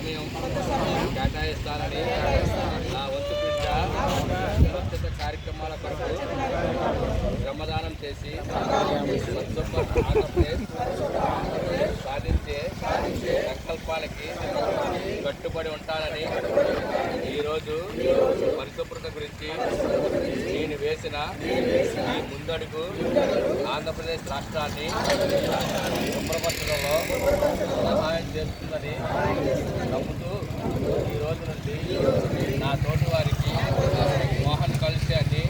సమయం సమయం కేటాయిస్తానని నా వంతు కృష సురక్షిత కార్యక్రమాల కొరకు శ్రమదానం చేసి ఆంధ్రప్రదేశ్ సాధించే సంకల్పాలకి కట్టుబడి ఉంటానని ఈరోజు పరిశుభ్రత గురించి నేను వేసిన ఈ ముందడుగు ఆంధ్రప్రదేశ్ రాష్ట్రాన్ని శుభ్రపరచడంలో సహాయం చేస్తుందని నా తోటి వారికి మోహన్ కలుష్యాన్ని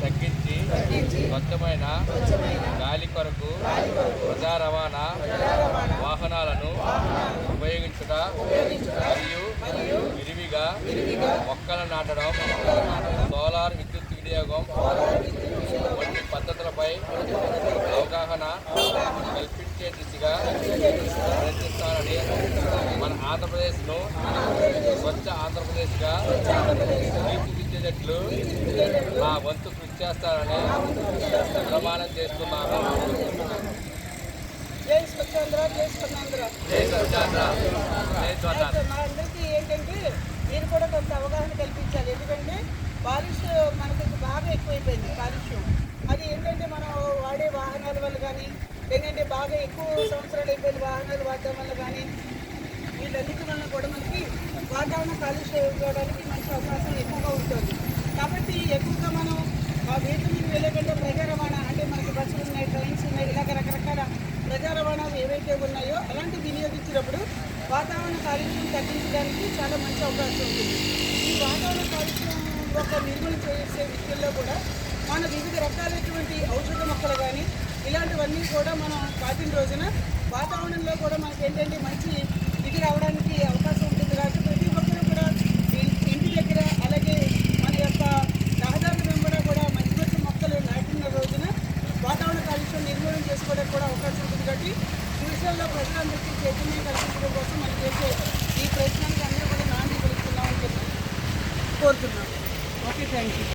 తగ్గించి స్వచ్ఛమైన గాలి కొరకు ప్రజా రవాణా వాహనాలను ఉపయోగించుట మరియు విరివిగా మొక్కలు నాటడం సోలార్ విద్యుత్ వినియోగం వంటి పద్ధతులపై అవగాహన కల్పించే దిశగా ప్రయత్నిస్తానని మన ఆంధ్రప్రదేశ్ను స్వచ్ఛ ఆంధ్రప్రదేశ్గా తీర్చిదిద్దేటట్లు నా వంతు కృషి చేస్తానని ప్రమాణం చేస్తున్నాను జై స్వచ్ఛాంధ్ర జై స్వచ్ఛాంధ్ర జై స్వచ్ఛాంధ్ర జై స్వచ్ఛాంధ్ర అయితే మా అందరికీ ఏంటంటే మీరు కూడా కొంత అవగాహన కల్పించాలి. ఎందుకంటే కాలుష్యం మనకి బాగా ఎక్కువైపోయింది కాలుష్యం అది ఏంటంటే మనం వాడే వాహనాల వల్ల కానీ ఏంటంటే బాగా ఎక్కువ సంవత్సరాలు అయిపోయిన వాహనాలు వాడటం వల్ల కానీ వీటన్నిటి వల్ల కూడా మనకి వాతావరణ కాలుష్యం చూడడానికి మంచి అవకాశం ఎక్కువగా ఉంటుంది. కాబట్టి ఎక్కువగా మనం ఆ వీటి మీద వెళ్ళేటంటే ప్రజా రవాణా అంటే మనకి బస్సులు ఉన్నాయి ట్రైన్స్ ఉన్నాయి ఇలాగ రకరకాల ప్రజా రవాణాలు ఏవైతే ఉన్నాయో అలాంటి వినియోగించినప్పుడు వాతావరణ కాలుష్యం తగ్గించడానికి చాలా మంచి అవకాశం ఉంటుంది. ఈ వాతావరణ కాలుష్యం ఒక నిర్మూలన చేసే విషయంలో కూడా మన వివిధ రకాలైనటువంటి ఔషధ మొక్కలు ఇలాంటివన్నీ కూడా మనం పాతిన రోజున వాతావరణంలో కూడా మనకి ఏంటంటే మంచి ఇది రావడానికి అవకాశం ఉంటుంది కాబట్టి ప్రతి ఒక్కరూ కూడా ఇంటి దగ్గర అలాగే మన యొక్క రహదారుల వెంబడ కూడా మంచి మంచి మొక్కలు నాటిన రోజున వాతావరణ కాలుష్యం నిర్మూలన చేసుకోవడానికి కూడా అవకాశం ఉంటుంది కాబట్టి ఈ విషయంలో ప్రజలందరికీ చైతన్యం కల్పించడం కోసం మనం చేసే ఈ ప్రయత్నానికి అందరూ కూడా నాంది తెలుస్తున్నామని చెప్పి కోరుతున్నాం. Okay thank you